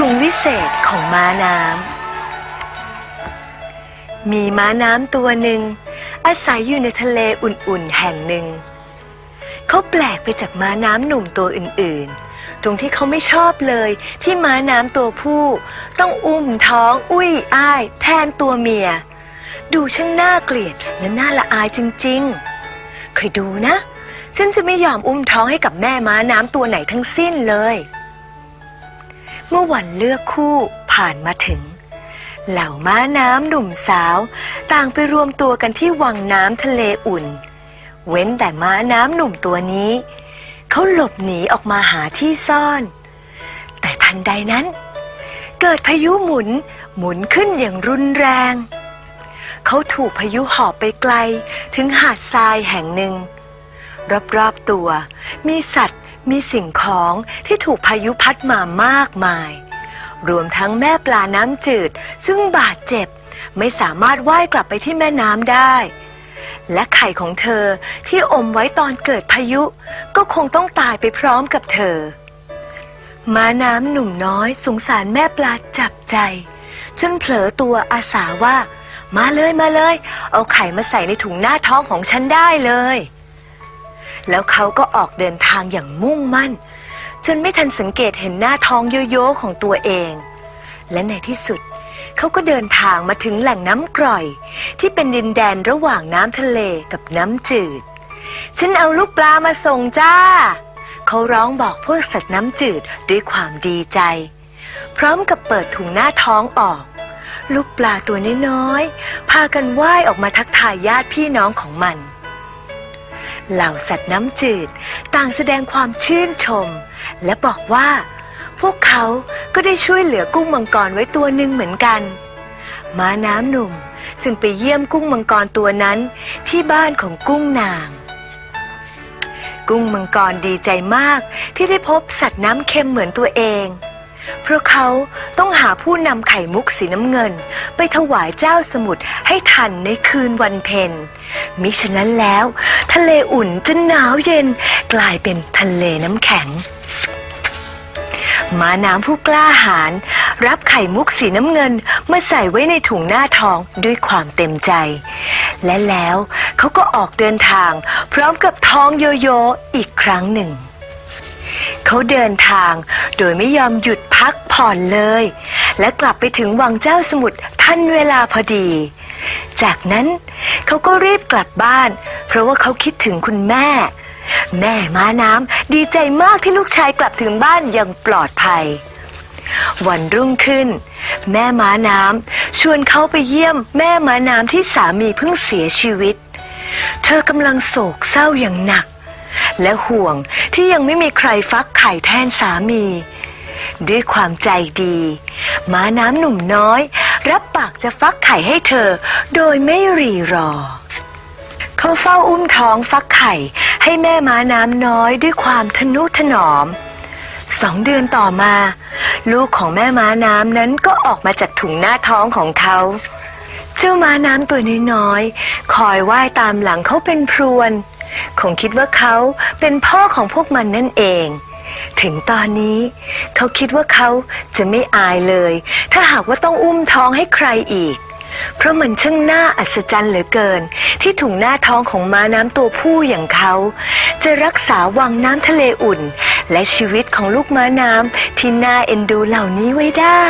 ถุงวิเศษของม้าน้ำ มีม้าน้ำตัวหนึ่ง อาศัยอยู่ในทะเลอุ่นๆแห่งหนึ่ง เขาแปลกไปจากม้าน้ำหนุ่มตัวอื่นๆ ตรงที่เขาไม่ชอบเลยที่ม้าน้ำตัวผู้ ต้องอุ้มท้อง อุ้ยอ้าย แทนตัวเมีย ดูช่างน่าเกลียดและน่าละอายจริงๆเคยดูนะฉันจะไม่ยอมอุ้มท้องให้กับแม่ม้าน้ำตัวไหนทั้งสิ้นเลย เมื่อวันเลือกคู่ผ่านมาถึง เหล่าม้าน้ำหนุ่มสาว ต่างไปรวมตัวกันที่วังน้ำทะเลอุ่น เว้นแต่ม้าน้ำหนุ่มตัวนี้ เขาหลบหนีออกมาหาที่ซ่อน แต่ทันใดนั้น เกิดพายุหมุนหมุนขึ้นอย่างรุนแรง เขาถูกพายุหอบไปไกลถึงหาดทรายแห่งหนึ่ง รอบๆตัวมีสัตว์ มีสิ่งของที่ถูกพายุพัดมามากมาย รวมทั้งแม่ปลาน้ำจืด ซึ่งบาดเจ็บ ไม่สามารถว่ายกลับไปที่แม่น้ำได้ และไข่ของเธอที่อมไว้ตอนเกิดพายุ ก็คงต้องตายไปพร้อมกับเธอ ม้าน้ำหนุ่มน้อยสงสารแม่ปลาจับใจจนเผลอตัวอาสาว่า มาเลยมาเลย เอาไข่มาใส่ในถุงหน้าท้องของฉันได้เลย แล้วเขาก็ออกเดินทางอย่างมุ่งมั่น จนไม่ทันสังเกตเห็นหน้าท้องโยโย่ของตัวเอง และในที่สุดเขาก็เดินทางมาถึงแหล่งน้ำกร่อย ที่เป็นดินแดนระหว่างน้ำทะเลกับน้ำจืด ฉันเอาลูกปลามาส่งจ้า เขาร้องบอกพวกสัตว์น้ำจืดด้วยความดีใจ พร้อมกับเปิดถุงหน้าท้องออก ลูกปลาตัวน้อยๆ พากันว่ายออกมาทักทายญาติพี่น้องของมัน เหล่าสัตว์น้ำจืด ต่างแสดงความชื่นชม และบอกว่า พวกเขาก็ได้ช่วยเหลือกุ้งมังกรไว้ตัวหนึ่งเหมือนกัน ม้าน้ำหนุ่มจึงไปเยี่ยมกุ้งมังกรตัวนั้นที่บ้านของกุ้งนาง กุ้งมังกรดีใจมากที่ได้พบสัตว์น้ำเค็มเหมือนตัวเอง เพราะเขาต้องหาผู้นำไข่มุกสีน้ำเงิน ไปถวายเจ้าสมุทรให้ทันในคืนวันเพ็ญมิฉะนั้นแล้ว ทะเลอุ่นจะหนาวเย็นกลายเป็นทะเลน้ำแข็งม้าน้ำผู้กล้าหาญรับไข่มุกสีน้ำเงินมาใส่ไว้ในถุงหน้าท้องด้วยความเต็มใจ และแล้วเขาก็ออกเดินทางพร้อมกับท้องโยโย่อีกครั้งหนึ่ง เขาเดินทาง โดยไม่ยอมหยุดพักผ่อนเลย และกลับไปถึงวังเจ้าสมุทรทันเวลาพอดี จากนั้นเขาก็รีบกลับบ้าน เพราะว่าเขาคิดถึงคุณแม่ แม่ม้าน้ำดีใจมากที่ลูกชายกลับถึงบ้านอย่างปลอดภัย วันรุ่งขึ้น แม่ม้าน้ำชวนเขาไปเยี่ยม แม่ม้าน้ำที่สามีเพิ่งเสียชีวิต เธอกำลังโศกเศร้าอย่างหนัก และห่วงที่ยังไม่มีใครฟักไข่แทนสามี ด้วยความใจดี ม้าน้ำหนุ่มน้อย รับปากจะฟักไข่ให้เธอ โดยไม่รีรอ เขาเฝ้าอุ้มท้องฟักไข่ให้แม่ม้าน้ำน้อยด้วยความทนุถนอมสองเดือนต่อมา ลูกของแม่ม้าน้ำนั้นก็ออกมาจากถุงหน้าท้องของเขา เจ้าม้าน้ำตัวน้อยๆคอยว่ายตามหลังเขาเป็นพรวน คงคิดว่าเขาเป็นพ่อของพวกมันนั่นเอง ถึงตอนนี้เขาคิดว่าเขาจะไม่อายเลย ถ้าหากว่าต้องอุ้มท้องให้ใครอีก เพราะมันช่างน่าอัศจรรย์เหลือเกิน ที่ถุงหน้าท้องของม้าน้ำตัวผู้อย่างเขา จะรักษาวังน้ำทะเลอุ่น และชีวิตของลูกม้าน้ำที่น่าเอ็นดูเหล่านี้ไว้ได้